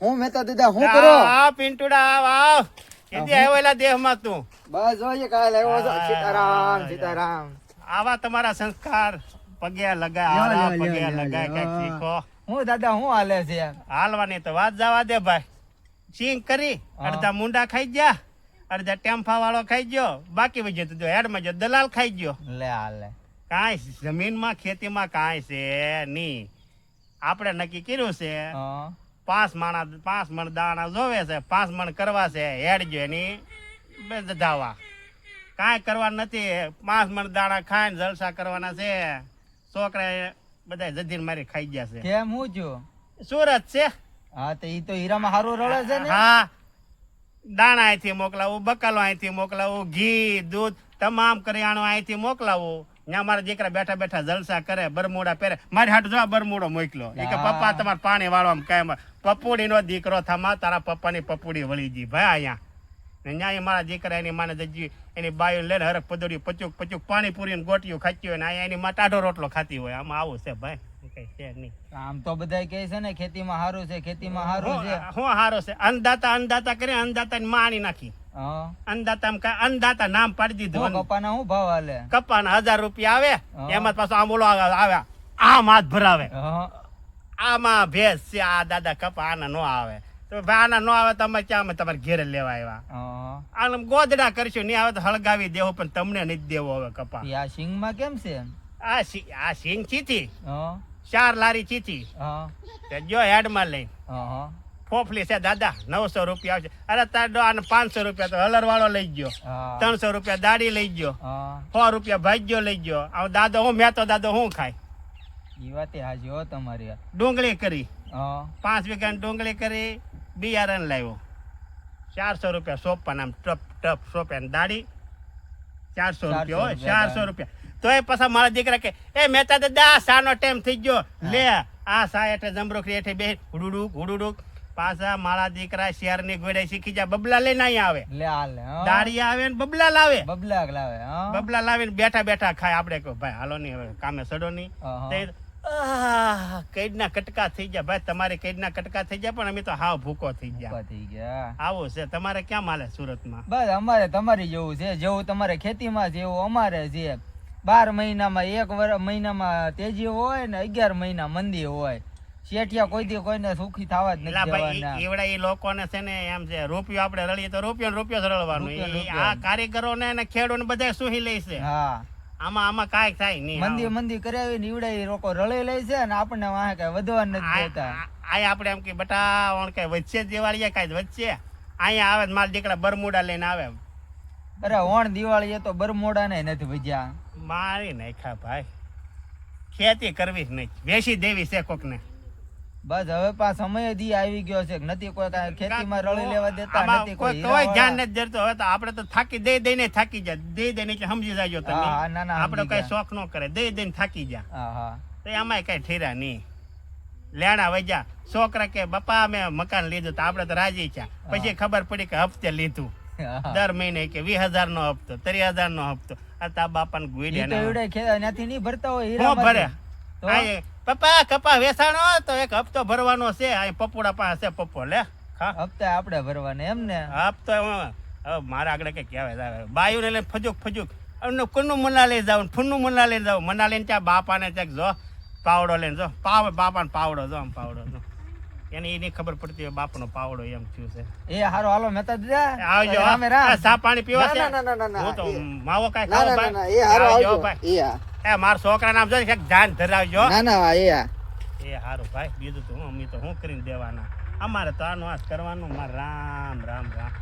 હું મહેતા દીદા હું કરો? આ પિંટુડા આવ આવ. કેદી આવ્યો એલા દેહમાં તું. બસ જોઈએ કાલે આવ્યો છો. સીતારામ સીતારામ. આવા તમારા સંસ્કાર પગે લગાય આરા પગે લગાય. કંઈક શીખો. હું દાદા હું હાલે છે હાલવાની તો વાત જવા દે ભાઈ. સિંગ કરી અડધા મુંડા ખાઈ ગયા અડધા ટેમ્ફા વાળો ખાઈ ગયો બાકી વજે તો હેડ હેડમાં જો દલાલ ખાઈ ગયો. લે હાલે. કાંઈ જમીનમાં ખેતીમાં કાંઈ છે નહીં. આપણે નક્કી કર્યું છે પાંચ માણા પાંચ મણ દાણા જોવે છે પાંચ મણ કરવા છે હેડજો એની ધાવા. કાંઈ કરવા નથી પાંચ મણ દાણા ખાઈને જલસા કરવાના છે. છોકરા બધા જધીર મારી ખાઈ ગયા છે. કેમ હું જો? સુરત છે. હા તો ઈ તો હીરામાં હારું રળે છે ને? હા. દાણા અહીંથી મોકલાવું બકાલો અહીંથી મોકલાવું ઘી દૂધ તમામ કરિયાણું અહીંથી મોકલાવું. ત્યાં મારા દીકરા બેઠા બેઠા જલસા કરે બરમુડા પહેરે. મારી હાટ જો બરમુડો મોકલો એ કે પપ્પા તમારે પાણી વાળવા કાયમ પપુડી નો દીકરો થમા તારા પપ્પાની પપુડી વળી જી ભાઈ અહીંયા. ને ન્યાય મારા દીકરા એની માને જજી એની બાયો લઈને હરક પદોડી પચુક પચુક પાણી પૂરી ને ગોટીઓ ખાતી હોય ને અહીંયા એની માં ટાઢો રોટલો ખાતી હોય. આમાં આવું છે ભાઈ. આમ તો બધા કહે છે ને ખેતીમાં સારું છે ખેતીમાં સારું છે. હું સારું છે. અન્નદાતા અન્નદાતા કરે અન્નદાતા ની માણી નાખી. કાંઈ અન્નદાતા નામ પાડી દીધું કપાના શું ભાવ હાલે? કપાના હજાર રૂપિયા આવે. એમાં પાછો આંબોલો આવે આમ હાથ ભરાવે. આમાં ભેસ છે આ દાદા કપા આના નો આવે. તો ભાઈ આના નો આવે તમે ક્યાં અમે તમારે ઘેરે લેવા આવ્યા? આને ગોદડા કરશું નહીં આવે તો હળગાવી દેવો પણ તમને નહીં દેવો હવે કપા. આ આ સિંગમાં કેમ છે? આ આ સિંગ ચીથી? ચાર લારી ચીથી? જો હેડમાં લઈ. હા છે દાદા નવસો રૂપિયા આવશે. અરે તાર પાંચસો રૂપિયા તો હલર વાળો લઈ ગયો. ત્રણસો રૂપિયા દાડી લઈ ગયો. સો રૂપિયા ભાગ્યો લઈ ગયો. આવ દાદો હું મેં તો દાદો હું ખાય? એ વાતે હાજી હો તમારી ડુંગળી કરી. પાંચ વીઘાની ડુંગળી કરી બિયારણ લાવ્યો. ચારસો રૂપિયા સોપન આમ ટપ ટપ સોપે ને દાડી ચારસો રૂપિયા હોય ચારસો રૂપિયા. તો એ પાછા મારા દીકરા કે એ મહેતા દાદા સાનો ટાઈમ થઈ ગયો. લે આ સા એટલે જમરોખરી હેઠે બે હુડુડુક હુડુડુક. પાછા મારા દીકરા શેરની ગોળે શીખી જાય બબલા લઈને અહીંયા આવે. લે હાલે હા. દાડી આવે ને બબલા લાવે. બબલા લાવે બબલા લાવે ને બેઠા બેઠા ખાય. આપણે કહો ભાઈ હાલો નહીં હવે કામે સડો નહીં. કઈડના કટકા થઈ ગયા. ભાઈ તમારે કેડના કટકા થઈ ગયા પણ અમે તો હાવ ભૂકો થઈ ગયા. થઈ ગયા. આવું છે. તમારે ક્યાં માલે સુરતમાં? બસ અમારે તમારી જેવું છે. જેવું તમારે ખેતીમાં એવું અમારે છે. બાર મહિનામાં એક વર મહિનામાં તેજી હોય ને અગિયાર મહિના મંદી હોય. શેઠિયા કોઈ દી કોઈને સુખી થવા જ નથી દેવાના. એવડા એ લોકોને છે ને એમ છે રૂપિયો આપણે રળીએ તો રૂપિયો ને રૂપિયો જ રળવાનું. ને. આ કારીગરો ને ખેડૂત બધા સુહી લે છે. હા. આમાં આમાં કાંઈ થાય નહીં મંદી મંદી કરાવી ને ઈવડા લોકો રળી લે છે અને આપણને વાંહે કઈ વધવા નથી દેતા. આય આપણે એમ કે બટા ઓણ કઈ વચ્ચે દિવાળી કાંઈ વચ્ચે અહીંયા આવે માલ મારા દીકરા બરમુડા લઈને આવે અરે ઓણ દિવાળી તો બરમોડા ને નથી ભજ્યા. મારી નાખ્યા ભાઈ. ખેતી કરવી જ નહીં. વેચી દેવી છે કોકને. બસ હવે પા સમય હજી આવી ગયો છે. નથી કોઈ કાંઈ ખેતીમાં રળી લેવા દેતા નથી કોઈ કોઈ ધ્યાન નથી દેતો. હવે તો આપણે તો થાકી દઈ દઈને થાકી જાય દઈ દઈને એટલે સમજી જાજો તમે. ના, ના, આપણે કઈ. શોખ ન કરે. દઈ દઈને થાકી જા. હા હા. તો એમાંય કઈ ઠીરા નહીં. લેણા વૈજા છોકરા કે બાપા અમે મકાન લીધું તો આપણે તો રાજી છે. પછી ખબર પડી કે હપ્તે લીધું. દર મહિને કે વીસ હજાર નો હપ્તો ત્રીસ હજાર નો હપ્તો. આ તા બાપાને ને નહીં ભરતા હોય ભર્યા ભરે. પપ્પા કપા વેસાણો? તો એક હપ્તો ભરવાનો છે. આ પપોડા પાસે પપ્પો લે. હપ્તા આપણે ભરવાના એમ ને? હપ્તો મારા આગળ કે કહેવાય બાયુને લઈને ફજુક ફજુક. અને કોનું મના લઈ જાવ ફૂનનું મના લઈને જાવ મના લઈને ત્યાં બાપાને ત્યાં જો પાવડો લઈને જો. પાવ બાપાને પાવડો જો આમ પાવડો જો. એને એની ખબર પડતી હોય બાપનો પાવડો એમ થયું છે. એ હારો હાલો મહેતા દીદા આવજો રામ આ પાણી પીવા છે? ના, ના, ના, ના. હું તો માવો કાઈ ખાવ ના ના ભાઈ એ હારો આવજો આવજો. ભાઈ. એ હા. એ મારા છોકરા નામ જો એક ધ્યાન ધરાવજો. ના ના એ હા એ હારું ભાઈ બીજું તો હું અમે તો શું કરીને દેવાના. અમારે તો આનું આ જ કરવાનું મારે રામ રામ રામ.